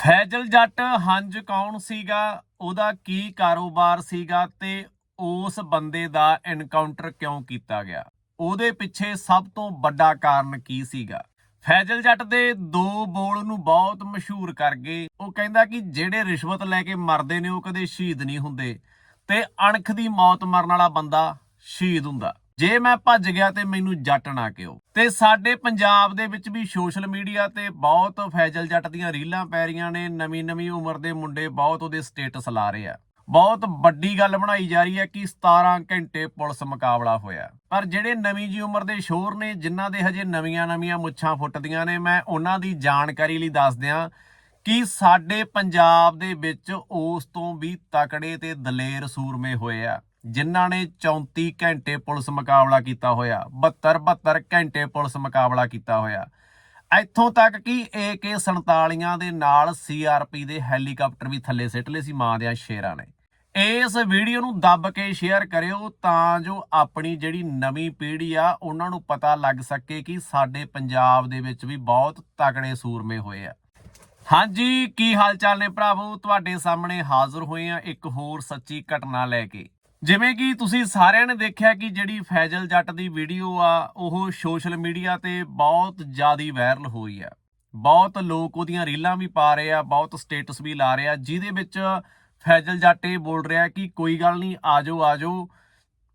ਫੈਜ਼ਲ ਜੱਟ ਹੰਜ ਕੌਣ ਸੀਗਾ? ਉਹਦਾ ਕੀ ਕਾਰੋਬਾਰ ਸੀਗਾ ਤੇ ਉਸ ਬੰਦੇ ਦਾ ਐਨਕਾਊਂਟਰ ਕਿਉਂ ਕੀਤਾ ਗਿਆ? ਉਹਦੇ ਪਿੱਛੇ ਸਭ ਤੋਂ ਵੱਡਾ ਕਾਰਨ ਕੀ ਸੀਗਾ? ਫੈਜ਼ਲ ਜੱਟ ਦੇ ਦੋ ਬੋਲ ਨੂੰ ਬਹੁਤ ਮਸ਼ਹੂਰ ਕਰ ਗਏ। ਉਹ ਕਹਿੰਦਾ ਕਿ ਜਿਹੜੇ ਰਿਸ਼ਵਤ ਲੈ ਕੇ ਮਰਦੇ ਨੇ, ਉਹ ਕਦੇ ਸ਼ਹੀਦ ਨਹੀਂ ਹੁੰਦੇ ਤੇ ਅਣਖ ਦੀ ਮੌਤ ਮਰਨ ਵਾਲਾ ਬੰਦਾ ਸ਼ਹੀਦ ਹੁੰਦਾ। ਜੇ ਮੈਂ ਭੱਜ ਗਿਆ ਤੇ ਮੈਨੂੰ ਜੱਟ ਨਾ ਕਿਓ ਤੇ ਸਾਡੇ ਪੰਜਾਬ ਦੇ ਵਿੱਚ ਵੀ ਸੋਸ਼ਲ ਮੀਡੀਆ ਤੇ ਬਹੁਤ ਫੈਜ਼ਲ ਜੱਟ ਦੀਆਂ ਰੀਲਾਂ ਪੈ ਰਹੀਆਂ ਨੇ, ਨਵੀਂ ਨਵੀਂ ਉਮਰ ਦੇ ਮੁੰਡੇ ਬਹੁਤ ਉਹਦੇ ਸਟੇਟਸ ਲਾ ਰਹੇ ਆ। ਬਹੁਤ ਵੱਡੀ ਗੱਲ ਬਣਾਈ ਜਾ ਰਹੀ ਹੈ ਕਿ 17 ਘੰਟੇ ਪੁਲਿਸ ਮੁਕਾਬਲਾ ਹੋਇਆ। ਪਰ ਜਿਹੜੇ ਨਵੀਂ ਜੀ ਉਮਰ ਦੇ ਸ਼ੋਰ ਨੇ, ਜਿਨ੍ਹਾਂ ਦੇ ਹਜੇ ਨਵੀਆਂ ਨਵੀਆਂ ਮੁੱਛਾਂ ਫੁੱਟਦੀਆਂ ਨੇ, ਮੈਂ ਉਹਨਾਂ ਦੀ ਜਾਣਕਾਰੀ ਲਈ ਦੱਸ ਦਿਆਂ ਕਿ ਸਾਡੇ ਪੰਜਾਬ ਦੇ ਵਿੱਚ ਉਸ ਤੋਂ ਵੀ ਤਕੜੇ ਤੇ ਦਲੇਰ ਸੂਰਮੇ ਹੋਏ ਆ। ਜਿਨ੍ਹਾਂ ਨੇ 34 ਘੰਟੇ ਪੁਲਿਸ ਮੁਕਾਬਲਾ ਕੀਤਾ ਹੋਇਆ 72 72 ਘੰਟੇ ਪੁਲਿਸ ਮੁਕਾਬਲਾ ਕੀਤਾ ਹੋਇਆ। ਇੱਥੋਂ ਤੱਕ ਕਿ AK47 ਦੇ ਨਾਲ CRP ਦੇ ਹੈਲੀਕਾਪਟਰ ਵੀ ਥੱਲੇ ਸਿੱਟ ਲਏ ਸੀ ਮਾਂ ਦੇ ਸ਼ੇਰਾਂ ਨੇ। ਇਸ ਵੀਡੀਓ ਨੂੰ ਦੱਬ ਕੇ ਸ਼ੇਅਰ ਕਰਿਓ ਤਾਂ ਜੋ ਆਪਣੀ ਜਿਹੜੀ ਨਵੀਂ ਪੀੜ੍ਹੀ ਆ, ਉਹਨਾਂ ਨੂੰ ਪਤਾ ਲੱਗ ਸਕੇ ਕਿ ਸਾਡੇ ਪੰਜਾਬ ਦੇ ਵਿੱਚ ਵੀ ਬਹੁਤ ਤਕੜੇ ਸੂਰਮੇ ਹੋਏ ਆ। ਹਾਂਜੀ, ਕੀ ਹਾਲ ਚਾਲ ਨੇ ਭਰਾਵੋ? ਤੁਹਾਡੇ ਸਾਹਮਣੇ ਹਾਜ਼ਰ ਹੋਏ ਆ ਇੱਕ ਹੋਰ ਸੱਚੀ ਘਟਨਾ ਲੈ ਕੇ। ਜਿਵੇਂ ਕਿ ਤੁਸੀਂ ਸਾਰਿਆਂ ਨੇ ਦੇਖਿਆ ਕਿ ਜਿਹੜੀ ਫੈਜ਼ਲ ਜੱਟ ਦੀ ਵੀਡੀਓ ਆ, ਉਹ ਸੋਸ਼ਲ ਮੀਡੀਆ ਤੇ ਬਹੁਤ ਜ਼ਿਆਦਾ ਵਾਇਰਲ ਹੋਈ ਆ। ਬਹੁਤ ਲੋਕ ਉਹਦੀਆਂ ਰੀਲਾਂ ਵੀ ਪਾ ਰਹੇ ਆ, ਬਹੁਤ ਸਟੇਟਸ ਵੀ ਲਾ ਰਹੇ ਆ, ਜਿਹਦੇ ਵਿੱਚ ਫੈਜ਼ਲ ਜੱਟ ਇਹ ਬੋਲ ਰਿਹਾ ਕਿ ਕੋਈ ਗੱਲ ਨਹੀਂ, ਆਜੋ ਆਜੋ,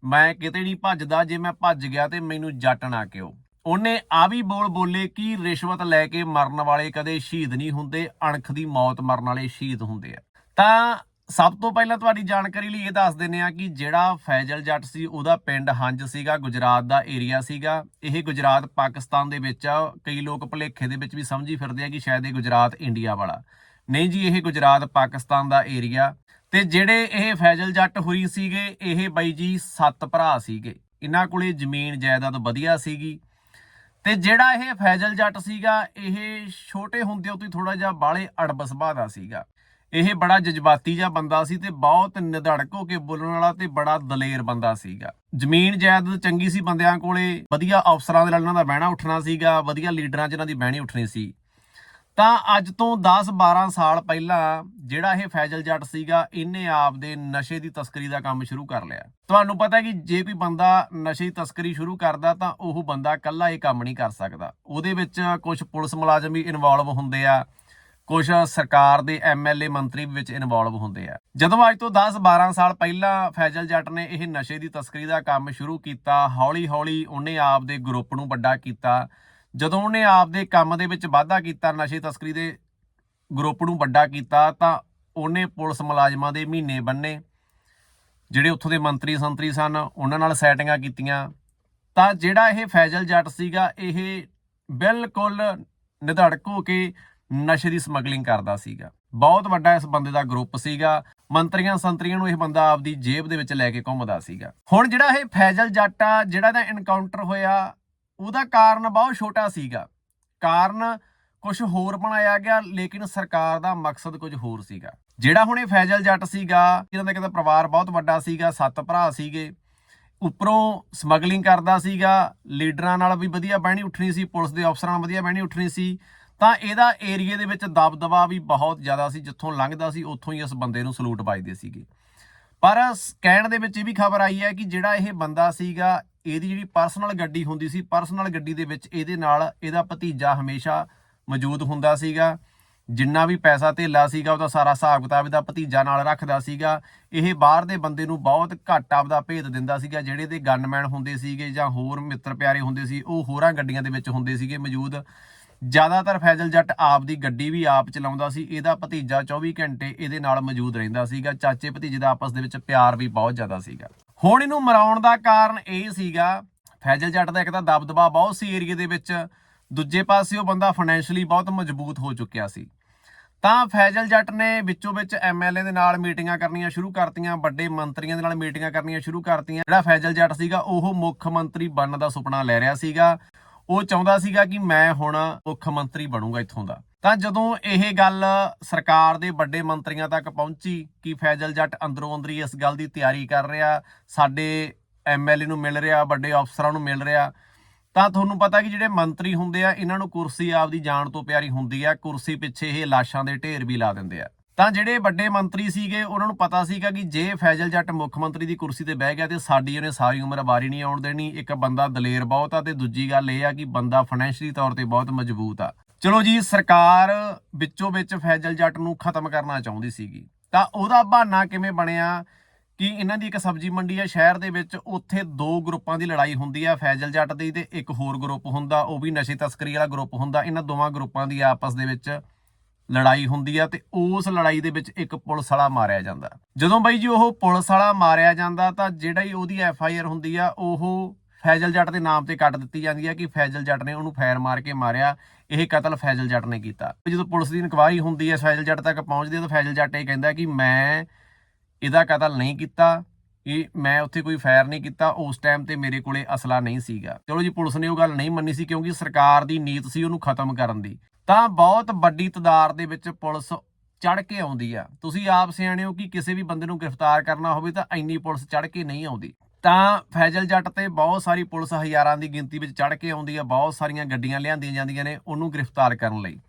ਮੈਂ ਕਿਤੇ ਨਹੀਂ ਭੱਜਦਾ, ਜੇ ਮੈਂ ਭੱਜ ਗਿਆ ਤੇ ਮੈਨੂੰ ਜੱਟ ਨਾ ਕਿਓ ਉਹਨੇ ਆ ਵੀ ਬੋਲ ਬੋਲੇ ਕਿ ਰਿਸ਼ਵਤ ਲੈ ਕੇ ਮਰਨ ਵਾਲੇ ਕਦੇ ਸ਼ਹੀਦ ਨਹੀਂ ਹੁੰਦੇ, ਅਣਖ ਦੀ ਮੌਤ ਮਰਨ ਵਾਲੇ ਸ਼ਹੀਦ ਹੁੰਦੇ ਆ। ਤਾਂ ਸਭ ਤੋਂ ਪਹਿਲਾਂ ਤੁਹਾਡੀ ਜਾਣਕਾਰੀ ਲਈ ਇਹ ਦੱਸ ਦਿੰਨੇ ਆ ਕਿ ਜਿਹੜਾ ਫੈਜ਼ਲ ਜੱਟ ਸੀ, ਉਹਦਾ ਪਿੰਡ ਹੰਜ ਸੀਗਾ, ਗੁਜਰਾਤ ਦਾ ਏਰੀਆ ਸੀਗਾ। ਇਹ ਗੁਜਰਾਤ, ਪਾਕਿਸਤਾਨ ਦੇ ਵਿੱਚ ਆ। ਕਈ ਲੋਕ ਭੁਲੇਖੇ ਦੇ ਵਿੱਚ ਵੀ ਸਮਝੀ ਫਿਰਦੇ ਆ ਕਿ ਸ਼ਾਇਦ ਇਹ ਗੁਜਰਾਤ, ਇੰਡੀਆ ਵਾਲਾ। ਨਹੀਂ ਜੀ, ਇਹ ਗੁਜਰਾਤ, ਪਾਕਿਸਤਾਨ ਦਾ ਏਰੀਆ। ਤੇ ਜਿਹੜੇ ਇਹ ਫੈਜ਼ਲ ਜੱਟ ਹੋਈ ਸੀਗੇ, ਇਹ ਬਾਈ ਜੀ ਸੱਤ ਭਰਾ ਸੀਗੇ। ਇਹਨਾਂ ਕੋਲੇ ਜ਼ਮੀਨ, ਜਾਇਦਾਦ ਵਧੀਆ ਸੀਗੀ। ਤੇ ਜਿਹੜਾ ਇਹ ਫੈਜ਼ਲ ਜੱਟ ਸੀਗਾ, ਇਹ ਛੋਟੇ ਹੁੰਦੇ ਤੋਂ ਥੋੜਾ ਜਿਹਾ ਬਾਲੇ ਅੜਬ ਸੁਭਾਅ ਦਾ ਸੀਗਾ। ਇਹ ਬੜਾ ਜਜ਼ਬਾਤੀ ਜਿਹਾ ਬੰਦਾ ਸੀ ਤੇ ਬਹੁਤ ਨਿਧੜਕ ਹੋ ਕੇ ਬੋਲਣ ਵਾਲਾ ਤੇ ਬੜਾ ਦਲੇਰ ਬੰਦਾ ਸੀਗਾ। ਜ਼ਮੀਨ ਜਾਇਦਾਦ ਚੰਗੀ ਸੀ ਬੰਦਿਆਂ ਕੋਲੇ, ਵਧੀਆ ਅਫਸਰਾਂ ਦੇ ਨਾਲ ਇਹਨਾਂ ਦਾ ਬਹਿਣਾ ਉੱਠਣਾ ਸੀਗਾ, ਵਧੀਆ ਲੀਡਰਾਂ 'ਚ ਇਹਨਾਂ ਦੀ ਬਹਿਣੀ ਉੱਠਣੀ ਸੀ। ਤਾਂ ਅੱਜ ਤੋਂ 10-12 ਸਾਲ ਪਹਿਲਾਂ ਜਿਹੜਾ ਇਹ ਫੈਜ਼ਲ ਜੱਟ ਸੀਗਾ, ਇਹਨੇ ਆਪਦੇ ਨਸ਼ੇ ਦੀ ਤਸਕਰੀ ਦਾ ਕੰਮ ਸ਼ੁਰੂ ਕਰ ਲਿਆ। ਤੁਹਾਨੂੰ ਪਤਾ ਹੈ ਕਿ ਜੇ ਕੋਈ ਬੰਦਾ ਨਸ਼ੇ ਦੀ ਤਸਕਰੀ ਸ਼ੁਰੂ ਕਰਦਾ ਤਾਂ ਉਹ ਬੰਦਾ ਇਕੱਲਾ ਇਹ ਕੰਮ ਨਹੀਂ ਕਰ ਸਕਦਾ। ਉਹਦੇ ਵਿੱਚ ਕੁਝ ਪੁਲਿਸ ਮੁਲਾਜ਼ਮ ਵੀ ਇਨਵੋਲਵ ਹੁੰਦੇ ਆ। ਕੁਝ ਸਰਕਾਰ ਦੇ ਐਮਐਲਏ ਮੰਤਰੀ ਵਿੱਚ ਇਨਵੋਲਵ ਹੁੰਦੇ ਆ। ਜਦੋਂ ਅੱਜ ਤੋਂ 10-12 ਸਾਲ ਪਹਿਲਾਂ ਫੈਜ਼ਲ ਜੱਟ ਨੇ ਇਹ ਨਸ਼ੇ ਦੀ ਤਸਕਰੀ ਦਾ ਕੰਮ ਸ਼ੁਰੂ ਕੀਤਾ, ਹੌਲੀ-ਹੌਲੀ ਉਹਨੇ ਆਪਦੇ ਗਰੁੱਪ ਨੂੰ ਵੱਡਾ ਕੀਤਾ। ਜਦੋਂ ਉਹਨੇ ਆਪਦੇ ਕੰਮ ਦੇ ਵਿੱਚ ਵਾਧਾ ਕੀਤਾ, ਨਸ਼ੇ ਤਸਕਰੀ ਦੇ ਗਰੁੱਪ ਨੂੰ ਵੱਡਾ ਕੀਤਾ, ਤਾਂ ਉਹਨੇ ਪੁਲਿਸ ਮੁਲਾਜ਼ਮਾਂ ਦੇ ਮਹੀਨੇ ਬੰਨੇ। ਜਿਹੜੇ ਉੱਥੋਂ ਦੇ ਮੰਤਰੀ ਸੰਤਰੀ ਸਨ, ਉਹਨਾਂ ਨਾਲ ਸੈਟਿੰਗਾਂ ਕੀਤੀਆਂ। ਤਾਂ ਜਿਹੜਾ ਇਹ ਫੈਜ਼ਲ ਜੱਟ ਸੀਗਾ, ਇਹ ਬਿਲਕੁਲ ਨਿਧੜਕ ਹੋ ਕੇ ਨਸ਼ੇ ਦੀ ਸਮਗਲਿੰਗ ਕਰਦਾ ਸੀਗਾ। ਬਹੁਤ ਵੱਡਾ ਇਸ ਬੰਦੇ ਦਾ ਗਰੁੱਪ ਸੀਗਾ। ਮੰਤਰੀਆਂ ਸੰਤਰੀਆਂ ਨੂੰ ਇਹ ਬੰਦਾ ਆਪਦੀ ਜੇਬ ਦੇ ਵਿੱਚ ਲੈ ਕੇ ਘੁੰਮਦਾ ਸੀਗਾ। ਹੁਣ ਜਿਹੜਾ ਇਹ ਫੈਜ਼ਲ ਜੱਟ ਆ ਜਿਹੜਾ ਦਾ ਇਨਕਾਊਂਟਰ ਹੋਇਆ, ਉਹਦਾ ਕਾਰਨ ਬਹੁਤ ਛੋਟਾ ਸੀਗਾ। ਕਾਰਨ ਕੁਝ ਹੋਰ ਬਣਾਇਆ ਗਿਆ, ਲੇਕਿਨ ਸਰਕਾਰ ਦਾ ਮਕਸਦ ਕੁਝ ਹੋਰ ਸੀਗਾ। ਜਿਹੜਾ ਹੁਣ ਇਹ ਫੈਜ਼ਲ ਜੱਟ ਸੀਗਾ ਇਹਨਾਂ ਦਾ ਕਹਿੰਦਾ ਪਰਿਵਾਰ ਬਹੁਤ ਵੱਡਾ ਸੀਗਾ, ਸੱਤ ਭਰਾ ਸੀਗੇ। ਉੱਪਰੋਂ ਸਮਗਲਿੰਗ ਕਰਦਾ ਸੀਗਾ। ਲੀਡਰਾਂ ਨਾਲ ਵੀ ਵਧੀਆ ਬਹਿਣੀ ਉੱਠਣੀ ਸੀ, ਪੁਲਿਸ ਦੇ ਅਫਸਰਾਂ ਨਾਲ ਵਧੀਆ ਬਹਿਣੀ ਉੱਠਣੀ ਸੀ। ਤਾਂ ਇਹਦਾ ਏਰੀਏ ਦੇ ਵਿੱਚ ਦਬਦਬਾ ਵੀ ਬਹੁਤ ਜ਼ਿਆਦਾ ਸੀ, ਜਿੱਥੋਂ ਲੰਘਦਾ ਸੀ, ਉੱਥੋਂ ਹੀ ਇਸ ਬੰਦੇ ਨੂੰ ਸਲੂਟ ਵੱਜਦੇ ਸੀਗੇ। ਪਰ ਕਹਿਣ ਦੇ ਵਿੱਚ ਇਹ ਵੀ ਖਬਰ ਆਈ ਹੈ ਕਿ ਜਿਹੜਾ ਇਹ ਬੰਦਾ ਸੀਗਾ, ਇਹਦੀ ਜਿਹੜੀ ਪਰਸਨਲ ਗੱਡੀ ਹੁੰਦੀ ਸੀ ਪਰਸਨਲ ਗੱਡੀ ਦੇ ਵਿੱਚ ਇਹਦੇ ਨਾਲ ਇਹਦਾ ਭਤੀਜਾ ਹਮੇਸ਼ਾ ਮੌਜੂਦ ਹੁੰਦਾ ਸੀਗਾ। ਜਿੰਨਾ ਵੀ ਪੈਸਾ ਧੇਲਾ ਸੀਗਾ, ਉਹਦਾ ਸਾਰਾ ਹਿਸਾਬ ਕਿਤਾਬ ਇਹਦਾ ਭਤੀਜਾ ਨਾਲ ਰੱਖਦਾ ਸੀਗਾ। ਇਹ ਬਾਹਰ ਦੇ ਬੰਦੇ ਨੂੰ ਬਹੁਤ ਘੱਟ ਆਪਦਾ ਭੇਦ ਦਿੰਦਾ ਸੀਗਾ, ਜਿਹੜੇ ਦੇ ਗਨਮੈਨ ਹੁੰਦੇ ਸੀਗੇ ਜਾਂ ਹੋਰ ਮਿੱਤਰ ਪਿਆਰੇ ਹੁੰਦੇ ਸੀ, ਉਹ ਹੋਰਾਂ ਗੱਡੀਆਂ ਦੇ ਵਿੱਚ ਹੁੰਦੇ ਸੀਗੇ ਮੌਜੂਦ। ਜ਼ਿਆਦਾਤਰ ਫੈਜ਼ਲ ਜੱਟ ਆਪ ਦੀ ਗੱਡੀ ਵੀ ਆਪ ਚਲਾਉਂਦਾ ਸੀ, ਇਹਦਾ ਭਤੀਜਾ 24 ਘੰਟੇ ਇਹਦੇ ਨਾਲ ਮੌਜੂਦ ਰਹਿੰਦਾ ਸੀਗਾ, ਚਾਚੇ ਭਤੀਜੇ ਦਾ ਆਪਸ ਦੇ ਵਿੱਚ ਪਿਆਰ ਵੀ ਬਹੁਤ ਜ਼ਿਆਦਾ ਸੀਗਾ। ਹੁਣ ਇਹਨੂੰ ਮਰਾਉਣ ਦਾ ਕਾਰਨ ਇਹ ਸੀਗਾ, ਫੈਜ਼ਲ ਜੱਟ ਦਾ ਇੱਕ ਤਾਂ ਦਬਦਬਾ ਬਹੁਤ ਸੀ ਏਰੀਏ ਦੇ ਵਿੱਚ, ਦੂਜੇ ਪਾਸੇ ਉਹ ਬੰਦਾ ਫਾਈਨੈਂਸ਼ਲੀ ਬਹੁਤ ਮਜ਼ਬੂਤ ਹੋ ਚੁੱਕਿਆ ਸੀ। ਤਾਂ ਫੈਜ਼ਲ ਜੱਟ ਨੇ ਵਿੱਚੋਂ ਵਿੱਚ ਐਮਐਲਏ ਦੇ ਨਾਲ ਮੀਟਿੰਗਾਂ ਕਰਨੀਆਂ ਸ਼ੁਰੂ ਕਰਤੀਆਂ, ਵੱਡੇ ਮੰਤਰੀਆਂ ਦੇ ਨਾਲ ਮੀਟਿੰਗਾਂ ਕਰਨੀਆਂ ਸ਼ੁਰੂ ਕਰਤੀਆਂ। ਜਿਹੜਾ ਫੈਜ਼ਲ ਜੱਟ ਸੀਗਾ, ਉਹ ਮੁੱਖ ਮੰਤਰੀ ਬਣਨ ਦਾ ਸੁਪਨਾ ਲੈ ਰਿਹਾ ਸੀਗਾ। ਉਹ ਚਾਹੁੰਦਾ ਸੀਗਾ ਕਿ ਮੈਂ ਹੁਣ ਮੁੱਖ ਮੰਤਰੀ ਬਣੂੰਗਾ ਇੱਥੋਂ ਦਾ। ਤਾਂ ਜਦੋਂ ਇਹ ਗੱਲ ਸਰਕਾਰ ਦੇ ਵੱਡੇ ਮੰਤਰੀਆਂ ਤੱਕ ਪਹੁੰਚੀ ਕਿ ਫੈਜ਼ਲ ਜੱਟ ਅੰਦਰੋਂ ਅੰਦਰੀ ਇਸ ਗੱਲ ਦੀ ਤਿਆਰੀ ਕਰ ਰਿਹਾ, ਸਾਡੇ ਐਮਐਲਏ ਨੂੰ ਮਿਲ ਰਿਹਾ, ਵੱਡੇ ਅਫਸਰਾਂ ਨੂੰ ਮਿਲ ਰਿਹਾ, ਤਾਂ ਤੁਹਾਨੂੰ ਪਤਾ ਕਿ ਜਿਹੜੇ ਮੰਤਰੀ ਹੁੰਦੇ ਆ, ਇਹਨਾਂ ਨੂੰ ਕੁਰਸੀ ਆਪਦੀ ਜਾਣ ਤੋਂ ਪਿਆਰੀ ਹੁੰਦੀ ਆ, ਕੁਰਸੀ ਪਿੱਛੇ ਇਹ ਲਾਸ਼ਾਂ ਦੇ ਢੇਰ ਵੀ ਲਾ ਦਿੰਦੇ ਆ। ਤਾਂ ਜਿਹੜੇ ਵੱਡੇ ਮੰਤਰੀ ਸੀਗੇ, ਉਹਨਾਂ ਨੂੰ ਪਤਾ ਸੀਗਾ ਕਿ ਜੇ ਫੈਜ਼ਲ ਜੱਟ ਮੁੱਖ ਮੰਤਰੀ ਦੀ ਕੁਰਸੀ ਤੇ ਬਹਿ ਗਿਆ ਤੇ ਸਾਡੀ ਉਹਨੇ ਸਾਰੀ ਉਮਰ ਵਾਰੀ ਨਹੀਂ ਆਉਣ ਦੇਣੀ, ਇੱਕ ਬੰਦਾ ਦਲੇਰ ਬਹੁਤ ਆ ਤੇ ਦੂਜੀ ਗੱਲ ਇਹ ਆ ਕਿ ਬੰਦਾ ਫਾਈਨੈਂਸ਼ੀਅਲੀ ਤੌਰ ਤੇ ਬਹੁਤ ਮਜ਼ਬੂਤ ਆ। ਚਲੋ ਜੀ, ਸਰਕਾਰ ਵਿੱਚੋਂ ਵਿੱਚ ਫੈਜ਼ਲ ਜੱਟ ਨੂੰ ਖਤਮ ਕਰਨਾ ਚਾਹੁੰਦੀ ਸੀਗੀ। ਤਾਂ ਉਹਦਾ ਬਹਾਨਾ ਕਿਵੇਂ ਬਣਿਆ ਕਿ ਇਹਨਾਂ ਦੀ ਇੱਕ ਸਬਜ਼ੀ ਮੰਡੀ ਆ ਸ਼ਹਿਰ ਦੇ ਵਿੱਚ, ਉੱਥੇ ਦੋ ਗਰੁੱਪਾਂ ਦੀ ਲੜਾਈ ਹੁੰਦੀ ਆ, ਫੈਜ਼ਲ ਜੱਟ ਦੀ ਤੇ ਇੱਕ ਹੋਰ ਗਰੁੱਪ ਹੁੰਦਾ, ਉਹ ਵੀ ਨਸ਼ੇ ਤਸਕਰੀ ਵਾਲਾ ਗਰੁੱਪ ਹੁੰਦਾ, ਇਹਨਾਂ ਦੋਵਾਂ ਗਰੁੱਪਾਂ ਦੀ ਆਪਸ ਦੇ ਵਿੱਚ ਲੜਾਈ ਹੁੰਦੀ ਆ ਤੇ ਉਸ ਲੜਾਈ ਦੇ ਵਿੱਚ ਇੱਕ ਪੁਲਿਸ ਵਾਲਾ ਮਾਰਿਆ ਜਾਂਦਾ। ਜਦੋਂ ਬਾਈ ਜੀ ਉਹ ਪੁਲਿਸ ਵਾਲਾ ਮਾਰਿਆ ਜਾਂਦਾ ਤਾਂ ਜਿਹੜਾ ਹੀ ਉਹਦੀ ਐਫ ਆਈ ਆਰ ਹੁੰਦੀ ਆ, ਉਹ ਫੈਜ਼ਲ ਜੱਟ ਦੇ ਨਾਮ ਤੇ ਕੱਟ ਦਿੱਤੀ ਜਾਂਦੀ ਹੈ ਕਿ ਫੈਜ਼ਲ ਜੱਟ ਨੇ ਉਹਨੂੰ ਫਾਇਰ ਮਾਰ ਕੇ ਮਾਰਿਆ। ਇਹ ਕਤਲ ਫੈਜ਼ਲ ਜੱਟ ਨੇ ਕੀਤਾ। ਜਦੋਂ ਪੁਲਿਸ ਦੀ ਇਨਕੁਆਇਰੀ ਹੁੰਦੀ ਹੈ ਫੈਜ਼ਲ ਜੱਟ ਤੱਕ ਪਹੁੰਚਦੀ ਹੈ ਤਾਂ ਫੈਜ਼ਲ ਜੱਟ ਇਹ ਕਹਿੰਦਾ ਕਿ ਮੈਂ ਇਹਦਾ ਕਤਲ ਨਹੀਂ ਕੀਤਾ, ਇਹ ਮੈਂ ਉੱਥੇ ਕੋਈ ਫਾਇਰ ਨਹੀਂ ਕੀਤਾ, ਉਸ ਟਾਈਮ ਤੇ ਮੇਰੇ ਕੋਲੇ ਅਸਲਾ ਨਹੀਂ ਸੀਗਾ। ਚਲੋ ਜੀ, ਪੁਲਿਸ ਨੇ ਉਹ ਗੱਲ ਨਹੀਂ ਮੰਨੀ ਸੀ ਕਿਉਂਕਿ ਸਰਕਾਰ ਦੀ ਨੀਤ ਸੀ ਉਹਨੂੰ ਖਤਮ ਕਰਨ ਦੀ। ਤਾਂ ਬਹੁਤ ਵੱਡੀ ਤਦਾਦ ਦੇ ਵਿੱਚ ਪੁਲਿਸ ਚੜ ਕੇ ਆਉਂਦੀ ਆ। ਤੁਸੀਂ ਆਪ ਸਿਆਣੇ ਹੋ ਕਿ ਕਿਸੇ ਵੀ ਬੰਦੇ ਨੂੰ ਗ੍ਰਿਫਤਾਰ ਕਰਨਾ ਹੋਵੇ ਤਾਂ ਇੰਨੀ ਪੁਲਿਸ ਚੜ ਕੇ ਨਹੀਂ ਆਉਂਦੀ। ਤਾਂ ਫੈਜ਼ਲ ਜੱਟ ਤੇ ਬਹੁਤ ਸਾਰੀ ਪੁਲਿਸ ਹਜ਼ਾਰਾਂ ਦੀ ਗਿਣਤੀ ਵਿੱਚ ਚੜ ਕੇ ਆਉਂਦੀ ਆ, ਬਹੁਤ ਸਾਰੀਆਂ ਗੱਡੀਆਂ ਲਿਆਂਦੀਆਂ ਜਾਂਦੀਆਂ ਨੇ ਉਹਨੂੰ ਗ੍ਰਿਫਤਾਰ ਕਰਨ ਲਈ।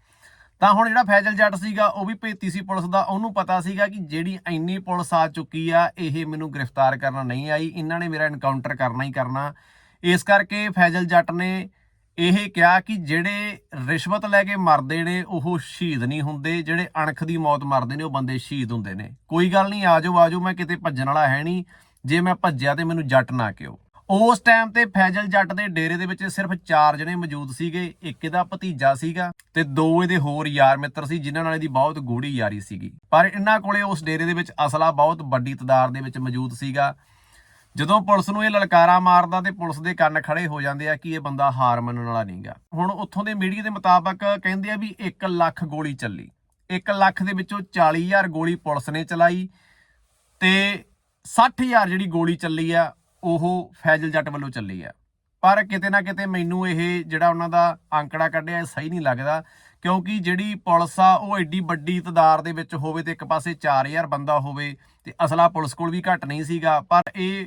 ਤਾਂ ਹੁਣ ਜਿਹੜਾ ਫੈਜ਼ਲ ਜੱਟ ਸੀਗਾ, ਉਹ ਵੀ ਭੇਤੀ ਸੀ ਪੁਲਿਸ ਦਾ। ਉਹਨੂੰ ਪਤਾ ਸੀਗਾ ਕਿ ਜਿਹੜੀ ਇੰਨੀ ਪੁਲਿਸ ਆ ਚੁੱਕੀ ਆ, ਇਹ ਮੈਨੂੰ ਗ੍ਰਿਫਤਾਰ ਕਰਨਾ ਨਹੀਂ ਆਈ। ਇਹਨਾਂ ਨੇ ਮੇਰਾ ਐਨਕਾਊਂਟਰ ਕਰਨਾ ਹੀ ਕਰਨਾ। ਇਸ ਕਰਕੇ ਫੈਜ਼ਲ ਜੱਟ ਨੇ ਇਹ ਕਿਹਾ ਕਿ ਜਿਹੜੇ ਰਿਸ਼ਵਤ ਲੈ ਕੇ ਮਰਦੇ ਨੇ, ਉਹ ਸ਼ਹੀਦ ਨਹੀਂ ਹੁੰਦੇ। ਜਿਹੜੇ ਅਣਖ ਦੀ ਮੌਤ ਮਰਦੇ ਨੇ, ਉਹ ਬੰਦੇ ਸ਼ਹੀਦ ਹੁੰਦੇ ਨੇ। ਕੋਈ ਗੱਲ ਨਹੀਂ, ਆਜੋ ਆਜੋ, ਮੈਂ ਕਿਤੇ ਭੱਜਣ ਵਾਲਾ ਹੈ ਨਹੀਂ। ਜੇ ਮੈਂ ਭੱਜਿਆ ਤੇ ਮੈਨੂੰ ਜੱਟ ਨਾ ਕਿਓ। ਉਸ ਟਾਈਮ ਤੇ ਫੈਜ਼ਲ ਜੱਟ ਦੇ ਡੇਰੇ ਦੇ ਵਿੱਚ ਸਿਰਫ 4 ਜਣੇ ਮੌਜੂਦ ਸੀਗੇ। ਇੱਕ ਇਹਦਾ ਭਤੀਜਾ ਸੀਗਾ ਤੇ ਦੋ ਇਹਦੇ ਹੋਰ ਯਾਰ ਮਿੱਤਰ ਸੀ, ਜਿਨ੍ਹਾਂ ਨਾਲ ਇਹਦੀ ਬਹੁਤ ਗੂੜੀ ਯਾਰੀ ਸੀਗੀ। ਪਰ ਇਹਨਾਂ ਕੋਲੇ ਉਸ ਡੇਰੇ ਦੇ ਵਿੱਚ ਅਸਲਾ ਬਹੁਤ ਵੱਡੀ ਤਦਾਦ ਦੇ ਵਿੱਚ ਮੌਜੂਦ ਸੀਗਾ। ਜਦੋਂ ਪੁਲਿਸ ਨੂੰ ਇਹ ਲਲਕਾਰਾ ਮਾਰਦਾ ਤੇ ਪੁਲਿਸ ਦੇ ਕੰਨ ਖੜੇ ਹੋ ਜਾਂਦੇ ਆ ਕਿ ਇਹ ਬੰਦਾ ਹਾਰ ਮੰਨਣ ਵਾਲਾ ਨਹੀਂਗਾ। ਹੁਣ ਉੱਥੋਂ ਦੇ ਮੀਡੀਆ ਦੇ ਮੁਤਾਬਕ ਕਹਿੰਦੇ ਆ ਵੀ 1 ਲੱਖ ਗੋਲੀ ਚੱਲੀ। 1 ਲੱਖ ਦੇ ਵਿੱਚੋਂ 40000 ਗੋਲੀ ਪੁਲਿਸ ਨੇ ਚਲਾਈ ਤੇ 60000 ਜਿਹੜੀ ਗੋਲੀ ਚੱਲੀ ਆ, ਉਹ ਫੈਜ਼ਲ ਜੱਟ ਵੱਲੋਂ ਚੱਲੀ ਆ। ਪਰ ਕਿਤੇ ਨਾ ਕਿਤੇ ਮੈਨੂੰ ਇਹ ਜਿਹੜਾ ਉਹਨਾਂ ਦਾ ਅੰਕੜਾ ਕੱਢਿਆ, ਇਹ ਸਹੀ ਨਹੀਂ ਲੱਗਦਾ ਕਿਉਂਕਿ ਜਿਹੜੀ ਪੁਲਿਸ ਆ, ਉਹ ਐਡੀ ਵੱਡੀ ਤਦਾਰ ਦੇ ਵਿੱਚ ਹੋਵੇ ਤੇ ਇੱਕ ਪਾਸੇ 4000 ਬੰਦਾ ਹੋਵੇ ਤੇ ਅਸਲਾ ਪੁਲਿਸ ਕੋਲ ਵੀ ਘੱਟ ਨਹੀਂ ਸੀਗਾ, ਪਰ ਇਹ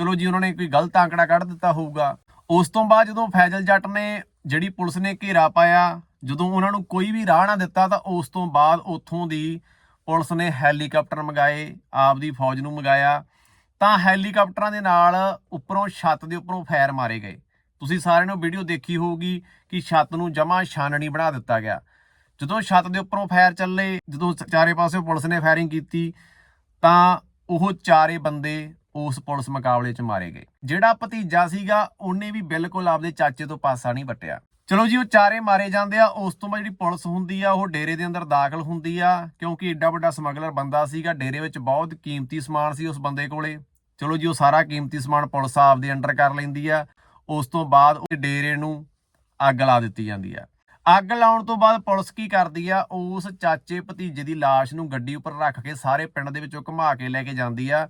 ਚਲੋ ਜੀ ਉਹਨਾਂ ਨੇ ਕੋਈ ਗਲਤ ਅੰਕੜਾ ਕੱਢ ਦਿੱਤਾ ਹੋਊਗਾ। ਉਸ ਤੋਂ ਬਾਅਦ ਜਦੋਂ ਫੈਜ਼ਲ ਜੱਟ ਨੇ ਜਿਹੜੀ ਪੁਲਿਸ ਨੇ ਘੇਰਾ ਪਾਇਆ, ਜਦੋਂ ਉਹਨਾਂ ਨੂੰ ਕੋਈ ਵੀ ਰਾਹ ਨਾ ਦਿੱਤਾ, ਤਾਂ ਉਸ ਤੋਂ ਬਾਅਦ ਉੱਥੋਂ ਦੀ ਪੁਲਿਸ ਨੇ ਹੈਲੀਕਾਪਟਰ ਮੰਗਾਏ, ਆਪਦੀ ਫੌਜ ਨੂੰ ਮੰਗਾਇਆ। ਤਾਂ ਹੈਲੀਕਾਪਟਰਾਂ ਦੇ ਨਾਲ ਉੱਪਰੋਂ ਛੱਤ ਦੇ ਉੱਪਰੋਂ ਫਾਇਰ ਮਾਰੇ ਗਏ। ਤੁਸੀਂ ਸਾਰਿਆਂ ਨੇ ਵੀਡੀਓ ਦੇਖੀ ਹੋਊਗੀ ਕਿ ਛੱਤ ਨੂੰ ਜਮਾ ਛਾਨਣੀ ਬਣਾ ਦਿੱਤਾ ਗਿਆ। ਜਦੋਂ ਛੱਤ ਦੇ ਉੱਪਰੋਂ ਫਾਇਰ ਚੱਲੇ, ਜਦੋਂ ਚਾਰੇ ਪਾਸੇ ਪੁਲਿਸ ਨੇ ਫਾਇਰਿੰਗ ਕੀਤੀ, ਤਾਂ ਉਹ ਚਾਰੇ ਬੰਦੇ ਉਸ ਪੁਲਿਸ ਮੁਕਾਬਲੇ 'ਚ ਮਾਰੇ ਗਏ। ਜਿਹੜਾ ਭਤੀਜਾ ਸੀਗਾ, ਉਹਨੇ ਵੀ ਬਿਲਕੁਲ ਆਪਦੇ ਚਾਚੇ ਤੋਂ ਪਾਸਾ ਨਹੀਂ ਵਟਿਆ। ਚਲੋ ਜੀ, ਉਹ ਚਾਰੇ ਮਾਰੇ ਜਾਂਦੇ ਆ। ਉਸ ਤੋਂ ਬਾਅਦ ਜਿਹੜੀ ਪੁਲਿਸ ਹੁੰਦੀ ਆ, ਉਹ ਡੇਰੇ ਦੇ ਅੰਦਰ ਦਾਖਲ ਹੁੰਦੀ ਆ, ਕਿਉਂਕਿ ਏਡਾ ਵੱਡਾ ਸਮਗਲਰ ਬੰਦਾ ਸੀਗਾ। ਡੇਰੇ ਵਿੱਚ ਬਹੁਤ ਕੀਮਤੀ ਸਮਾਨ ਸੀ ਉਸ ਬੰਦੇ ਕੋਲੇ। ਚਲੋ ਜੀ, ਉਹ ਸਾਰਾ ਕੀਮਤੀ ਸਮਾਨ ਪੁਲਿਸ ਆਪਦੇ ਅੰਡਰ ਕਰ ਲੈਂਦੀ ਆ। ਉਸ ਤੋਂ ਬਾਅਦ ਉਹ ਡੇਰੇ ਨੂੰ ਅੱਗ ਲਾ ਦਿੱਤੀ ਜਾਂਦੀ ਆ। ਅੱਗ ਲਾਉਣ ਤੋਂ ਬਾਅਦ ਪੁਲਿਸ ਕੀ ਕਰਦੀ ਆ? ਉਸ ਚਾਚੇ ਭਤੀਜੇ ਦੀ ਲਾਸ਼ ਨੂੰ ਗੱਡੀ ਉੱਪਰ ਰੱਖ ਕੇ ਸਾਰੇ ਪਿੰਡ ਦੇ ਵਿੱਚੋਂ ਘੁਮਾ ਕੇ ਲੈ ਕੇ ਜਾਂਦੀ ਆ।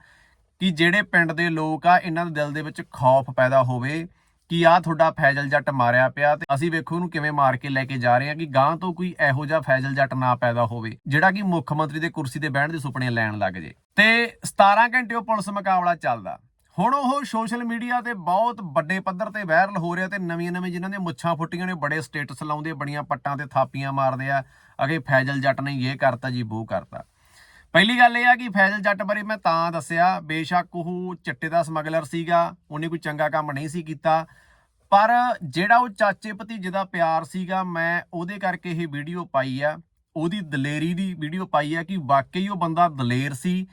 ਕਿ ਜਿਹੜੇ ਪਿੰਡ ਦੇ ਲੋਕ ਆ, ਇਹਨਾਂ ਦੇ ਦਿਲ ਦੇ ਵਿੱਚ ਖੌਫ ਪੈਦਾ ਹੋਵੇ ਕਿ ਆ ਤੁਹਾਡਾ ਫੈਜ਼ਲ ਜੱਟ ਮਾਰਿਆ ਪਿਆ ਤੇ ਅਸੀਂ ਵੇਖੋ ਉਹਨੂੰ ਕਿਵੇਂ ਮਾਰ ਕੇ ਲੈ ਕੇ ਜਾ ਰਹੇ ਹਾਂ ਕਿ ਗਾਂ ਤੋਂ ਕੋਈ ਇਹੋ ਜਿਹਾ ਫੈਜ਼ਲ ਜੱਟ ਨਾ ਪੈਦਾ ਹੋਵੇ, ਜਿਹੜਾ ਕਿ ਮੁੱਖ ਮੰਤਰੀ ਦੇ ਕੁਰਸੀ ਤੇ ਬਹਿਣ ਦੇ ਸੁਪਨੇ ਲੈਣ ਲੱਗ ਜੇ। ਤੇ 17 ਘੰਟੇ ਉਹ ਪੁਲਿਸ ਮੁਕਾਬਲਾ ਚੱਲਦਾ। ਹੁਣ ਉਹ ਸੋਸ਼ਲ ਮੀਡੀਆ ਤੇ ਬਹੁਤ ਵੱਡੇ ਪੱਧਰ ਤੇ ਵਾਇਰਲ ਹੋ ਰਿਹਾ ਤੇ ਨਵੀਆਂ ਨਵੀਆਂ ਜਿਨ੍ਹਾਂ ਦੀਆਂ ਮੁੱਛਾਂ ਫੁੱਟੀਆਂ ਨੇ ਬੜੇ ਸਟੇਟਸ ਲਾਉਂਦੇ ਬੜੀਆਂ ਪੱਟਾਂ ਤੇ ਥਾਪੀਆਂ ਮਾਰਦੇ ਆ, ਅਗੇ ਫੈਜ਼ਲ ਜੱਟ ਨੇ ਇਹ ਕਰਤਾ ਜੀ ਉਹ ਕਰਤਾ। ਪਹਿਲੀ ਗੱਲ ਇਹ ਆ ਕਿ ਫੈਜ਼ਲ ਜੱਟ ਬਾਰੇ ਮੈਂ ਤਾਂ ਦੱਸਿਆ, ਬੇਸ਼ੱਕ ਉਹ ਚਿੱਟੇ ਦਾ ਸਮਗਲਰ ਸੀਗਾ, ਉਹਨੇ ਕੋਈ ਚੰਗਾ ਕੰਮ ਨਹੀਂ ਸੀ ਕੀਤਾ। ਪਰ ਜਿਹੜਾ ਉਹ ਚਾਚੇ ਭਤੀਜੇ ਦਾ ਪਿਆਰ ਸੀਗਾ, ਮੈਂ ਉਹਦੇ ਕਰਕੇ ਇਹ ਵੀਡੀਓ ਪਾਈ ਆ। ਉਹਦੀ ਦਲੇਰੀ ਦੀ ਵੀਡੀਓ ਪਾਈ ਆ ਕਿ ਵਾਕਈ ਉਹ ਬੰਦਾ ਦਲੇਰ ਸੀ।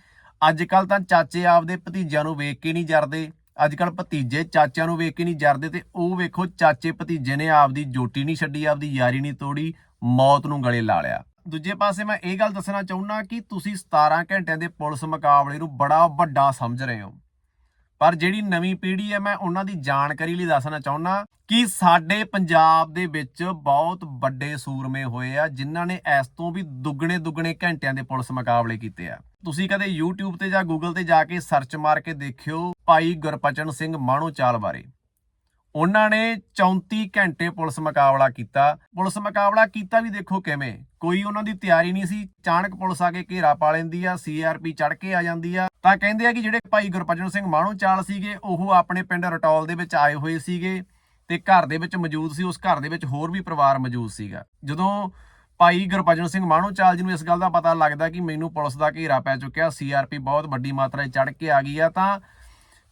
ਅੱਜ ਕੱਲ ਤਾਂ ਚਾਚੇ ਆਪਦੇ ਭਤੀਜਿਆਂ ਨੂੰ ਵੇਖ ਕੇ ਨਹੀਂ ਜਰਦੇ। ਅੱਜ ਕੱਲ ਭਤੀਜੇ ਚਾਚਿਆਂ ਨੂੰ ਵੇਖ ਕੇ ਨਹੀਂ ਜਰਦੇ ਤੇ ਉਹ ਵੇਖੋ, ਚਾਚੇ ਭਤੀਜੇ ਨੇ ਆਪਦੀ ਜੋਟੀ ਨਹੀਂ ਛੱਡੀ, ਆਪਦੀ ਯਾਰੀ ਨਹੀਂ ਤੋੜੀ, ਮੌਤ ਨੂੰ ਗਲੇ ਲਾ ਲਿਆ। ਦੂਜੇ ਪਾਸੇ ਮੈਂ ਇਹ ਗੱਲ ਦੱਸਣਾ ਚਾਹੁੰਦਾ ਕਿ ਤੁਸੀਂ 17 ਘੰਟਿਆਂ ਦੇ ਪੁਲਿਸ ਮੁਕਾਬਲੇ ਨੂੰ ਬੜਾ ਵੱਡਾ ਸਮਝ ਰਹੇ ਹੋ। ਪਰ ਜਿਹੜੀ ਨਵੀਂ ਪੀੜ੍ਹੀ ਹੈ, ਮੈਂ ਉਹਨਾਂ ਦੀ ਜਾਣਕਾਰੀ ਲਈ ਦੱਸਣਾ ਚਾਹੁੰਦਾ ਕਿ ਸਾਡੇ ਪੰਜਾਬ ਦੇ ਵਿੱਚ ਬਹੁਤ ਵੱਡੇ ਸੂਰਮੇ ਹੋਏ ਆ, ਜਿਨ੍ਹਾਂ ਨੇ ਇਸ ਤੋਂ ਵੀ ਦੁੱਗਣੇ ਦੁੱਗਣੇ ਘੰਟਿਆਂ ਦੇ ਪੁਲਿਸ ਮੁਕਾਬਲੇ ਕੀਤੇ ਆ। ਤੁਸੀਂ ਕਦੇ YouTube ਤੇ ਜਾਂ Google ਤੇ ਜਾ ਕੇ ਸਰਚ ਮਾਰ ਕੇ ਦੇਖਿਓ ਭਾਈ ਗੁਰਪਚਨ ਸਿੰਘ ਮਾਣੋ ਚਾਲ ਬਾਰੇ। ਉਹਨਾਂ ਨੇ 34 ਘੰਟੇ ਪੁਲਿਸ ਮੁਕਾਬਲਾ ਕੀਤਾ। ਪੁਲਿਸ ਮੁਕਾਬਲਾ ਕੀਤਾ ਵੀ ਦੇਖੋ ਕਿਵੇਂ। ਕੋਈ ਉਹਨਾਂ ਦੀ ਤਿਆਰੀ ਨਹੀਂ ਸੀ। ਅਚਾਨਕ ਪੁਲਿਸ ਆ ਕੇ ਘੇਰਾ ਪਾ ਲੈਂਦੀ ਆ ਸੀਆਰਪੀ ਚੜ ਕੇ ਆ ਜਾਂਦੀ ਆ। ਤਾਂ ਕਹਿੰਦੇ ਆ ਕਿ ਜਿਹੜੇ ਭਾਈ ਗੁਰਪਜਨ ਸਿੰਘ ਮਾਣੂ ਚਾਲ ਸੀਗੇ, ਉਹ ਆਪਣੇ ਪਿੰਡ ਰਟੌਲ ਦੇ ਵਿੱਚ ਆਏ ਹੋਏ ਸੀਗੇ ਤੇ ਘਰ ਦੇ ਵਿੱਚ ਮੌਜੂਦ ਸੀ। ਉਸ ਘਰ ਦੇ ਵਿੱਚ ਹੋਰ ਵੀ ਪਰਿਵਾਰ ਮੌਜੂਦ ਸੀਗਾ। ਜਦੋਂ ਭਾਈ ਗੁਰਭਜਨ ਸਿੰਘ ਮਾਣੋਚਾਲ ਜੀ ਨੂੰ ਇਸ ਗੱਲ ਦਾ ਪਤਾ ਲੱਗਦਾ ਕਿ ਮੈਨੂੰ ਪੁਲਿਸ ਦਾ ਘੇਰਾ ਪੈ ਚੁੱਕਿਆ ਸੀਆਰਪੀ ਬਹੁਤ ਵੱਡੀ ਮਾਤਰਾ 'ਚ ਚੜ ਕੇ ਆ ਗਈ ਆ, ਤਾਂ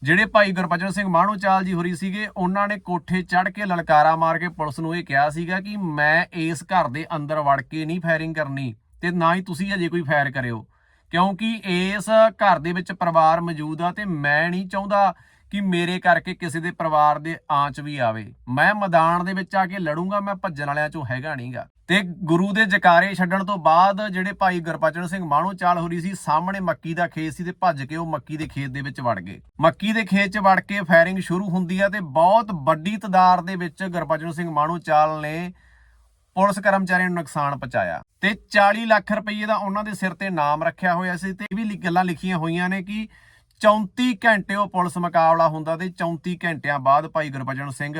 ਜਿਹੜੇ ਭਾਈ ਗੁਰਭਜਨ ਸਿੰਘ ਮਾਣੋਚਾਲ ਜੀ ਹੋਰੀ ਸੀਗੇ, ਉਹਨਾਂ ਨੇ ਕੋਠੇ ਚੜ ਕੇ ਲਲਕਾਰਾ ਮਾਰ ਕੇ ਪੁਲਿਸ ਨੂੰ ਇਹ ਕਿਹਾ ਸੀਗਾ ਕਿ ਮੈਂ ਇਸ ਘਰ ਦੇ ਅੰਦਰ ਵੜ ਕੇ ਨਹੀਂ ਫਾਇਰਿੰਗ ਕਰਨੀ ਤੇ ਨਾ ਹੀ ਤੁਸੀਂ ਅਜੇ ਕੋਈ ਫਾਇਰ ਕਰਿਓ। ਕਿਉਂਕਿ ਇਸ ਘਰ ਦੇ ਵਿੱਚ ਪਰਿਵਾਰ ਮੌਜੂਦ ਆ ਤੇ ਮੈਂ ਨਹੀਂ ਚਾਹੁੰਦਾ ਕਿ ਮੇਰੇ ਕਰਕੇ ਕਿਸੇ ਦੇ ਪਰਿਵਾਰ ਦੇ ਆਂਚ ਵੀ ਆਵੇ। ਮੈਂ ਮੈਦਾਨ ਦੇ ਵਿੱਚ ਆ ਕੇ ਲੜੂੰਗਾ, ਮੈਂ ਭੱਜਣ ਵਾਲਿਆਂ ਚੋਂ ਹੈਗਾ ਨਹੀਂਗਾ। ਤੇ ਗੁਰੂ ਦੇ ਜਕਾਰੇ ਛੱਡਣ ਤੋਂ ਬਾਅਦ ਜਿਹੜੇ ਭਾਈ ਗੁਰਪਚਨ ਸਿੰਘ ਮਾਣੋ ਚਾਲ ਹੋਰੀ ਸੀ, ਸਾਹਮਣੇ ਮੱਕੀ ਦਾ ਖੇਤ ਸੀ ਤੇ ਭੱਜ ਕੇ ਉਹ ਮੱਕੀ ਦੇ ਖੇਤ ਦੇ ਵਿੱਚ ਵੜ ਗਏ। ਮੱਕੀ ਦੇ ਖੇਤ 'ਚ ਵੜ ਕੇ ਫਾਇਰਿੰਗ ਸ਼ੁਰੂ ਹੁੰਦੀ ਆ ਤੇ ਬਹੁਤ ਵੱਡੀ ਤਦਾਦ ਦੇ ਵਿੱਚ ਗੁਰਪਚਨ ਸਿੰਘ ਮਾਣੋ ਚਾਲ ਨੇ ਪੁਲਿਸ ਕਰਮਚਾਰੀਆਂ ਨੂੰ ਨੁਕਸਾਨ ਪਹੁੰਚਾਇਆ। ਤੇ 40 ਲੱਖ ਰੁਪਏ ਦਾ ਉਹਨਾਂ ਦੇ ਸਿਰ ਤੇ ਨਾਮ ਰੱਖਿਆ ਹੋਇਆ ਸੀ ਤੇ ਇਹ ਵੀ ਗੱਲਾਂ ਲਿਖੀਆਂ ਹੋਈਆਂ ਨੇ ਕਿ 34 ਘੰਟੇ ਉਹ ਪੁਲਿਸ ਮੁਕਾਬਲਾ ਹੁੰਦਾ ਤੇ 34 ਘੰਟਿਆਂ ਬਾਅਦ ਭਾਈ ਗੁਰਬਚਨ ਸਿੰਘ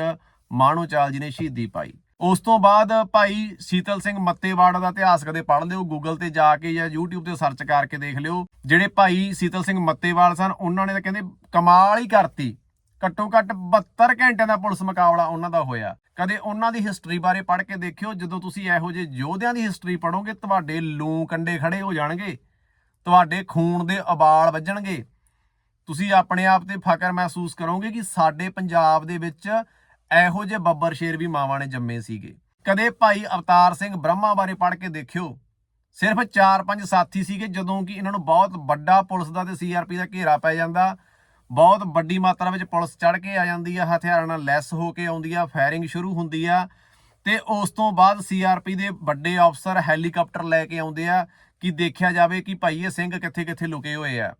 ਮਾਣੋਚਾਲ ਜੀ ਨੇ ਸ਼ਹੀਦੀ ਪਾਈ। ਉਸ ਤੋਂ ਬਾਅਦ ਭਾਈ ਸੀਤਲ ਸਿੰਘ ਮੱਤੇਵਾੜਾ ਦਾ ਇਤਿਹਾਸ ਕਦੇ ਪੜ੍ਹ ਲਿਓ ਗੂਗਲ ਤੇ ਜਾ ਕੇ ਜਾਂ YouTube ਤੇ ਸਰਚ ਕਰਕੇ ਦੇਖ ਲਿਓ। ਜਿਹੜੇ ਭਾਈ ਸੀਤਲ ਸਿੰਘ ਮੱਤੇਵਾਲ ਸਨ, ਉਹਨਾਂ ਨੇ ਤਾਂ ਕਹਿੰਦੇ ਕਮਾਲ ਹੀ ਕਰਤੀ। ਘੱਟੋ ਘੱਟ 72 ਘੰਟਿਆਂ ਦਾ ਪੁਲਿਸ ਮੁਕਾਬਲਾ ਉਹਨਾਂ ਦਾ ਹੋਇਆ। ਕਦੇ ਉਹਨਾਂ ਦੀ ਹਿਸਟਰੀ ਬਾਰੇ ਪੜ੍ਹ ਕੇ ਦੇਖਿਓ, ਜਦੋਂ ਤੁਸੀਂ ਇਹੋ ਜਿਹੇ ਯੋਧਿਆਂ ਦੀ ਹਿਸਟਰੀ ਪੜੋਗੇ ਤੁਹਾਡੇ ਲੂੰ ਕੰਡੇ ਖੜੇ ਹੋ ਜਾਣਗੇ, ਤੁਹਾਡੇ ਖੂਨ ਦੇ ਉਬਾਲ ਵੱਜਣਗੇ। ਤੁਸੀਂ ਆਪਣੇ ਆਪ ਤੇ ਫਖਰ ਮਹਿਸੂਸ ਕਰੋਗੇ ਕਿ ਸਾਡੇ ਪੰਜਾਬ ਦੇ ਵਿੱਚ ਇਹੋ ਜਿਹੇ ਬੱਬਰ ਸ਼ੇਰ ਵੀ ਮਾਵਾਂ ਨੇ ਜੰਮੇ ਸੀਗੇ। ਕਦੇ ਭਾਈ ਅਵਤਾਰ ਸਿੰਘ ਬ੍ਰਹਮਾ ਬਾਰੇ ਪੜ੍ਹ ਕੇ ਦੇਖਿਓ, ਸਿਰਫ 4-5 ਸਾਥੀ ਸੀਗੇ ਜਦੋਂ ਕਿ ਇਹਨਾਂ ਨੂੰ ਬਹੁਤ ਵੱਡਾ ਪੁਲਿਸ ਦਾ ਤੇ ਸੀਆਰਪੀ ਦਾ ਘੇਰਾ ਪੈ ਜਾਂਦਾ, ਬਹੁਤ ਵੱਡੀ ਮਾਤਰਾ ਵਿੱਚ ਪੁਲਿਸ ਚੜ ਕੇ ਆ ਜਾਂਦੀ ਆ, ਹਥਿਆਰਾਂ ਨਾਲ ਲੈਸ ਹੋ ਕੇ ਆਉਂਦੀ ਆ, ਫਾਇਰਿੰਗ ਸ਼ੁਰੂ ਹੁੰਦੀ ਆ ਤੇ ਉਸ ਤੋਂ ਬਾਅਦ ਸੀਆਰਪੀ ਦੇ ਵੱਡੇ ਅਫਸਰ ਹੈਲੀਕਾਪਟਰ ਲੈ ਕੇ ਆਉਂਦੇ ਆ ਕਿ ਦੇਖਿਆ ਜਾਵੇ ਕਿ ਭਾਈ ਇਹ ਸਿੰਘ ਕਿੱਥੇ ਕਿੱਥੇ ਲੁਕੇ ਹੋਏ ਆ।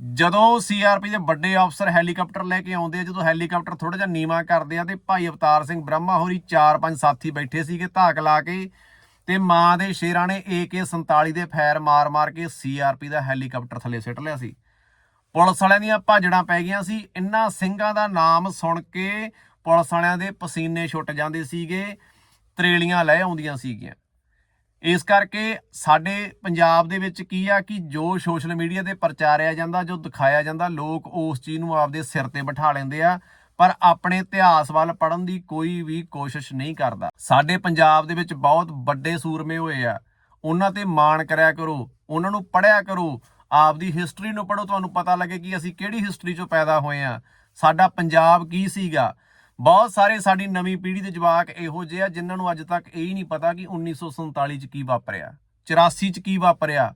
ਜਦੋਂ ਸੀਆਰਪੀ ਦੇ ਵੱਡੇ ਅਫਸਰ ਹੈਲੀਕਾਪਟਰ ਲੈ ਕੇ ਆਉਂਦੇ ਆ, ਜਦੋਂ ਹੈਲੀਕਾਪਟਰ ਥੋੜਾ ਜਿਹਾ ਨੀਵਾ ਕਰਦੇ ਆ, ਤੇ ਭਾਈ ਅਵਤਾਰ ਸਿੰਘ ਬ੍ਰਹਮਾ ਹੋਰੀ 4-5 ਸਾਥੀ ਬੈਠੇ ਸੀਗੇ ਧਾਕ ਲਾ ਕੇ, ਤੇ ਮਾਂ ਦੇ ਸ਼ੇਰਾਂ ਨੇ AK47 ਦੇ ਫਾਇਰ ਮਾਰ-ਮਾਰ ਕੇ ਸੀਆਰਪੀ ਦਾ ਹੈਲੀਕਾਪਟਰ ਥੱਲੇ ਸਿੱਟ ਲਿਆ ਸੀ। ਪੁਲਿਸ ਵਾਲਿਆਂ ਦੀਆਂ ਭਾਜੜਾਂ ਪੈ ਗਈਆਂ ਸੀ। ਇੰਨਾ ਸਿੰਘਾਂ ਦਾ ਨਾਮ ਸੁਣ ਕੇ ਪੁਲਿਸ ਵਾਲਿਆਂ ਦੇ ਪਸੀਨੇ ਛੁੱਟ ਜਾਂਦੇ ਸੀਗੇ, ਤਰੇਲੀਆਂ ਲੈ ਆਉਂਦੀਆਂ ਸੀਗੀਆਂ। ਇਸ ਕਰਕੇ ਸਾਡੇ ਪੰਜਾਬ ਦੇ ਵਿੱਚ ਕੀ ਆ ਕਿ ਜੋ ਸੋਸ਼ਲ ਮੀਡੀਆ ਤੇ ਪ੍ਰਚਾਰਿਆ ਜਾਂਦਾ, ਜੋ ਦਿਖਾਇਆ ਜਾਂਦਾ, ਲੋਕ ਉਸ ਚੀਜ਼ ਨੂੰ ਆਪਦੇ ਸਿਰ ਤੇ ਬਿਠਾ ਲੈਂਦੇ ਆ, ਪਰ ਆਪਣੇ ਇਤਿਹਾਸ ਵੱਲ ਪੜਨ ਦੀ ਕੋਈ ਵੀ ਕੋਸ਼ਿਸ਼ ਨਹੀਂ ਕਰਦਾ। ਸਾਡੇ ਪੰਜਾਬ ਦੇ ਵਿੱਚ ਬਹੁਤ ਵੱਡੇ ਸੂਰਮੇ ਹੋਏ ਆ। ਉਹਨਾਂ ਤੇ ਮਾਣ ਕਰਿਆ ਕਰੋ, ਉਹਨਾਂ ਨੂੰ ਪੜਿਆ ਕਰੋ, ਆਪਦੀ ਹਿਸਟਰੀ ਨੂੰ ਪੜੋ ਤੁਹਾਨੂੰ ਪਤਾ ਲੱਗੇ ਕਿ ਅਸੀਂ ਕਿਹੜੀ ਹਿਸਟਰੀ ਚੋਂ ਪੈਦਾ ਹੋਏ ਆ। ਸਾਡਾ ਪੰਜਾਬ ਕੀ ਸੀਗਾ? ਬਹੁਤ ਸਾਰੇ ਸਾਡੀ ਨਵੀਂ ਪੀੜ੍ਹੀ ਦੇ ਜਵਾਕ ਇਹੋ ਜਿਹੇ ਆ ਜਿਨ੍ਹਾਂ ਨੂੰ ਅੱਜ ਤੱਕ ਇਹ ਹੀ ਨਹੀਂ ਪਤਾ ਕਿ 1947 ਚ ਕੀ ਵਾਪਰਿਆ 84 ਚ ਕੀ ਵਾਪਰਿਆ,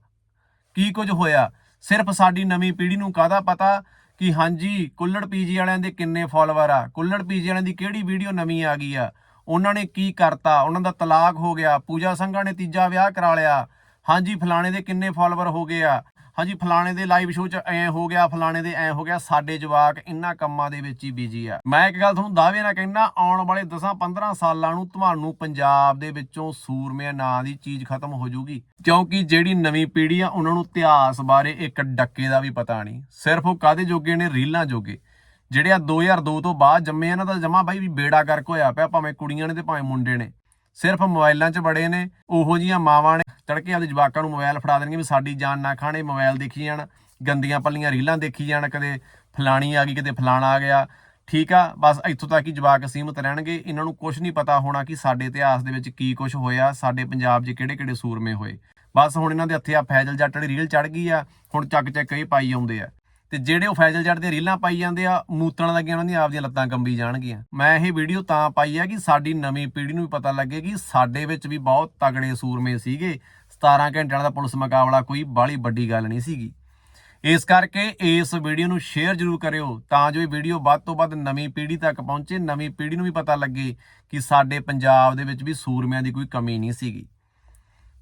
ਕੀ ਕੁਝ ਹੋਇਆ। ਸਿਰਫ ਸਾਡੀ ਨਵੀਂ ਪੀੜ੍ਹੀ ਨੂੰ ਕਾਹਦਾ ਪਤਾ ਕਿ ਹਾਂਜੀ, ਕੁੱਲੜ ਪੀਜੀ ਵਾਲਿਆਂ ਦੇ ਕਿੰਨੇ ਫਾਲੋਅਰ ਆ, ਕੁੱਲੜ ਪੀਜੀ ਵਾਲਿਆਂ ਦੀ ਕਿਹੜੀ ਵੀਡੀਓ ਨਵੀਂ ਆ ਗਈ ਆ, ਉਹਨਾਂ ਨੇ ਕੀ ਕਰਤਾ, ਉਹਨਾਂ ਦਾ ਤਲਾਕ ਹੋ ਗਿਆ, ਪੂਜਾ ਸੰਘਾ ਨੇ ਤੀਜਾ ਵਿਆਹ ਕਰਾ ਲਿਆ, ਹਾਂਜੀ, ਫਲਾਣੇ ਦੇ ਕਿੰਨੇ ਫਾਲੋਅਰ ਹੋ ਗਏ ਆ। ਹਾਂਜੀ, ਫਲਾਣੇ ਦੇ ਲਾਈਵ ਸ਼ੋਅ 'ਚ ਐ ਹੋ ਗਿਆ, ਫਲਾਣੇ ਦੇ ਐ ਹੋ ਗਿਆ, ਸਾਡੇ ਜਵਾਕ ਇੰਨਾ ਕੰਮਾਂ ਦੇ ਵਿੱਚ ਹੀ ਬਿਜ਼ੀ ਆ। ਮੈਂ ਇੱਕ ਗੱਲ ਤੁਹਾਨੂੰ ਦਾਅਵੇ ਨਾਲ ਕਹਿਣਾ ਆਉਣ ਵਾਲੇ 10-15 ਸਾਲਾਂ ਨੂੰ ਤੁਹਾਨੂੰ ਪੰਜਾਬ ਦੇ ਵਿੱਚੋਂ ਸੂਰਮਿਆਂ ਨਾਂ ਦੀ ਚੀਜ਼ ਖਤਮ ਹੋ ਜਾਊਗੀ। ਕਿਉਂਕਿ ਜਿਹੜੀ ਨਵੀਂ ਪੀੜ੍ਹੀ ਆ, ਉਹਨਾਂ ਨੂੰ ਇਤਿਹਾਸ ਬਾਰੇ ਇੱਕ ਡੱਕੇ ਦਾ ਵੀ ਪਤਾ ਨਹੀਂ। ਸਿਰਫ ਉਹ ਕਾਦੇ ਜੋਗੇ ਨੇ? ਰੀਲਾਂ ਜੋਗੇ। ਜਿਹੜੇ ਆ 2002 ਤੋਂ ਬਾਅਦ ਜੰਮੇ ਇਹਨਾਂ ਦਾ ਜਮਾ ਬਾਈ ਵੀ ਬੇੜਾ ਕਰਕ ਹੋਇਆ ਪਿਆ, ਭਾਵੇਂ ਕੁੜੀਆਂ ਨੇ ਤੇ ਭਾਵੇਂ ਮੁੰਡੇ ਨੇ। ਸਿਰਫ ਮੋਬਾਈਲਾਂ 'ਚ ਬੜੇ ਨੇ, ਉਹੋ ਜੀਆਂ ਮਾਵਾਂ ਨੇ ਚੜ ਕੇ ਆਪਦੇ ਜਵਾਕਾਂ ਨੂੰ ਮੋਬਾਈਲ ਫੜਾ ਦੇਣਗੇ ਵੀ ਸਾਡੀ ਜਾਨ ਨਾ ਖਾਣੇ, ਮੋਬਾਈਲ ਦੇਖੀ ਜਾਣ, ਗੰਦੀਆਂ ਪੱਲੀਆਂ ਰੀਲਾਂ ਦੇਖੀ ਜਾਣ, ਕਦੇ ਫਲਾਣੀ ਆ ਗਈ, ਕਦੇ ਫਲਾਣਾ ਆ ਗਿਆ। ਠੀਕ ਆ, ਬਸ ਇੱਥੋਂ ਤੱਕ ਹੀ ਜਵਾਕ ਸੀਮਤ ਰਹਿਣਗੇ। ਇਹਨਾਂ ਨੂੰ ਕੁਝ ਨਹੀਂ ਪਤਾ ਹੋਣਾ ਕਿ ਸਾਡੇ ਇਤਿਹਾਸ ਦੇ ਵਿੱਚ ਕੀ ਕੁਝ ਹੋਇਆ, ਸਾਡੇ ਪੰਜਾਬ 'ਚ ਕਿਹੜੇ-ਕਿਹੜੇ ਸੂਰਮੇ ਹੋਏ। ਬਸ ਹੁਣ ਇਹਨਾਂ ਦੇ ਹੱਥੇ ਆ ਫੈਜ਼ਲ ਜੱਟ ਵਾਲੀ ਰੀਲ ਚੜ ਗਈ ਆ, ਹੁਣ ਚੱਕ ਚੱਕ ਇਹ ਪਾਈ ਆਉਂਦੇ ਆ। ਤੇ ਜਿਹੜੇ ਉਹ ਫੈਜ਼ਲ ਜੱਟ ਦੀਆਂ ਰੀਲਾਂ ਪਾਈ ਜਾਂਦੇ ਆ ਮੂਤਣ ਲੱਗੀਆਂ ਉਹਨਾਂ ਦੀਆਂ ਆਪਦੀਆਂ ਲੱਤਾਂ ਕੰਬੀ ਜਾਣਗੀਆਂ। ਮੈਂ ਇਹ ਵੀਡੀਓ ਤਾਂ ਪਾਈ ਆ ਕਿ ਸਾਡੀ ਨਵੀਂ ਪੀੜ੍ਹੀ ਨੂੰ ਵੀ ਪਤਾ ਲੱਗੇ ਕਿ ਸਾਡੇ ਵਿੱਚ ਵੀ ਬਹੁਤ ਤਗੜੇ ਸੂਰਮੇ ਸੀਗੇ। 17 ਘੰਟਿਆਂ ਦਾ ਪੁਲਿਸ ਮੁਕਾਬਲਾ ਕੋਈ ਬਾਹਲੀ ਵੱਡੀ ਗੱਲ ਨਹੀਂ ਸੀਗੀ। ਇਸ ਕਰਕੇ ਇਸ ਵੀਡੀਓ ਨੂੰ ਸ਼ੇਅਰ ਜ਼ਰੂਰ ਕਰਿਓ ਤਾਂ ਜੋ ਇਹ ਵੀਡੀਓ ਵੱਧ ਤੋਂ ਵੱਧ ਨਵੀਂ ਪੀੜ੍ਹੀ ਤੱਕ ਪਹੁੰਚੇ। ਨਵੀਂ ਪੀੜ੍ਹੀ ਨੂੰ ਵੀ ਪਤਾ ਲੱਗੇ ਕਿ ਸਾਡੇ ਪੰਜਾਬ ਦੇ ਵਿੱਚ ਵੀ ਸੂਰਮਿਆਂ ਦੀ ਕੋਈ ਕਮੀ ਨਹੀਂ ਸੀਗੀ।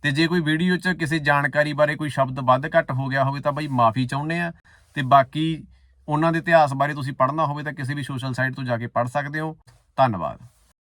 ਤੇ ਜੇ ਕੋਈ ਵੀਡੀਓ 'ਚ ਕਿਸੇ ਜਾਣਕਾਰੀ ਬਾਰੇ ਕੋਈ ਸ਼ਬਦ ਵੱਧ ਘੱਟ ਹੋ ਗਿਆ ਹੋਵੇ ਤਾਂ ਬਈ ਮਾਫੀ ਚਾਹੁੰਦੇ ਆ। ਤੇ ਬਾਕੀ ਉਹਨਾਂ ਦੇ ਇਤਿਹਾਸ ਬਾਰੇ ਤੁਸੀਂ ਪੜ੍ਹਨਾ ਹੋਵੇ ਤਾਂ ਕਿਸੇ ਵੀ ਸੋਸ਼ਲ ਸਾਈਟ ਤੋਂ ਜਾ ਕੇ ਪੜ੍ਹ ਸਕਦੇ ਹੋ। ਧੰਨਵਾਦ।